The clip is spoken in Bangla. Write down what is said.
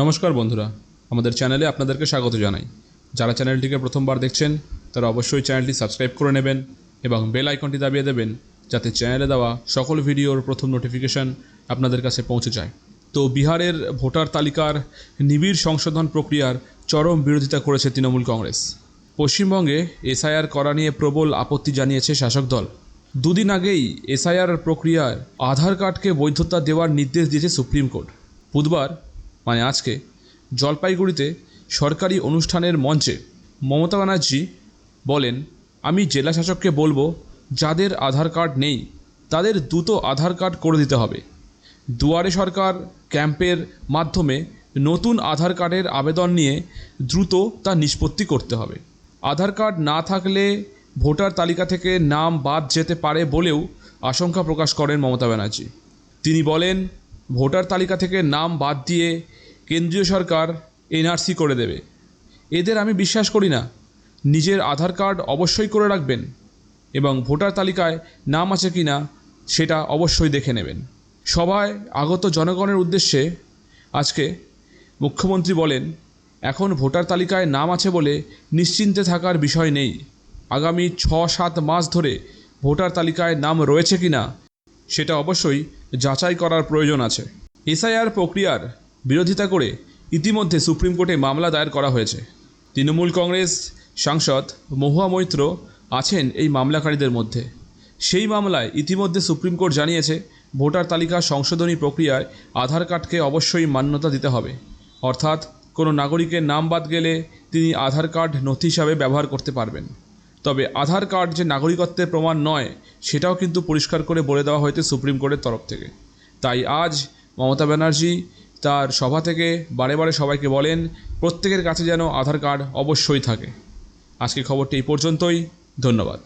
নমস্কার বন্ধুরা, আমাদের চ্যানেলে আপনাদেরকে স্বাগত জানাই। যারা চ্যানেলটিকে প্রথমবার দেখছেন, তারা অবশ্যই চ্যানেলটি সাবস্ক্রাইব করে নেবেন এবং বেল আইকনটি দাবিয়ে দেবেন যাতে চ্যানেলে দেওয়া সকল ভিডিওর প্রথম নোটিফিকেশন আপনাদের কাছে পৌঁছে যায়। তো বিহারের ভোটার তালিকার নিবিড় সংশোধন প্রক্রিয়ার চরম বিরোধিতা করেছে তৃণমূল কংগ্রেস। পশ্চিমবঙ্গে এসআইআর করা নিয়ে প্রবল আপত্তি জানিয়েছে শাসক দল। দুদিন আগেই এসআইআর প্রক্রিয়ায় আধার কার্ডকে বৈধতা দেওয়ার নির্দেশ দিয়েছে সুপ্রিম কোর্ট। বুধবার মানে আজকে, জলপাইগুড়িতে সরকারি অনুষ্ঠানের মঞ্চে মমতা ব্যানার্জি বলেন, আমি জেলা শাসককে বলব, যাদের আধার কার্ড নেই, তাদের দ্রুত আধার কার্ড করে দিতে হবে। দুয়ারে সরকার ক্যাম্পের মাধ্যমে নতুন আধার কার্ডের আবেদন নিয়ে দ্রুত তা নিষ্পত্তি করতে হবে। আধার কার্ড না থাকলে ভোটার তালিকা থেকে নাম বাদ যেতে পারে বলেও আশঙ্কা প্রকাশ করেন মমতা ব্যানার্জি। তিনি বলেন, ভোটার তালিকা থেকে নাম বাদ দিয়ে কেন্দ্রীয় সরকার এনআরসি করে দেবে। এদের আমি বিশ্বাস করি না। নিজের আধার কার্ড অবশ্যই করে রাখবেন এবং ভোটার তালিকায় নাম আছে কি না সেটা অবশ্যই দেখে নেবেন। সবাই আগত জনগণের উদ্দেশ্যে আজকে মুখ্যমন্ত্রী বলেন, এখন ভোটার তালিকায় নাম আছে বলে নিশ্চিন্তে থাকার বিষয় নেই। আগামী ছ সাত মাস ধরে ভোটার তালিকায় নাম রয়েছে কি না সেটা অবশ্যই যাচাই করার প্রয়োজন আছে। এসআইআর প্রক্রিয়ার বিরোধিতা করে ইতিমধ্যে সুপ্রিম কোর্টে মামলা দায়ের করা হয়েছে। তৃণমূল কংগ্রেস সাংসদ মহুয়া মৈত্র আছেন এই মামলাকারীদের মধ্যে। সেই মামলায় ইতিমধ্যে সুপ্রিম কোর্ট জানিয়েছে, ভোটার তালিকা সংশোধনী প্রক্রিয়ায় আধার কার্ডকে অবশ্যই মান্যতা দিতে হবে। অর্থাৎ, কোনো নাগরিকের নাম বাদ গেলে তিনি আধার কার্ড নথি হিসাবে ব্যবহার করতে পারবেন। তবে আধার কার্ড যে নাগরিকত্বের প্রমাণ নয়, সেটাও কিন্তু পরিষ্কার করে বলে দেওয়া হয়েছে সুপ্রিম কোর্টের তরফ থেকে। তাই আজ মমতা ব্যানার্জি তার সভা থেকে বারে বারে সবাইকে বলেন, প্রত্যেকের কাছে যেন আধার কার্ড অবশ্যই থাকে। আজকে খবরটি এই পর্যন্তই। ধন্যবাদ।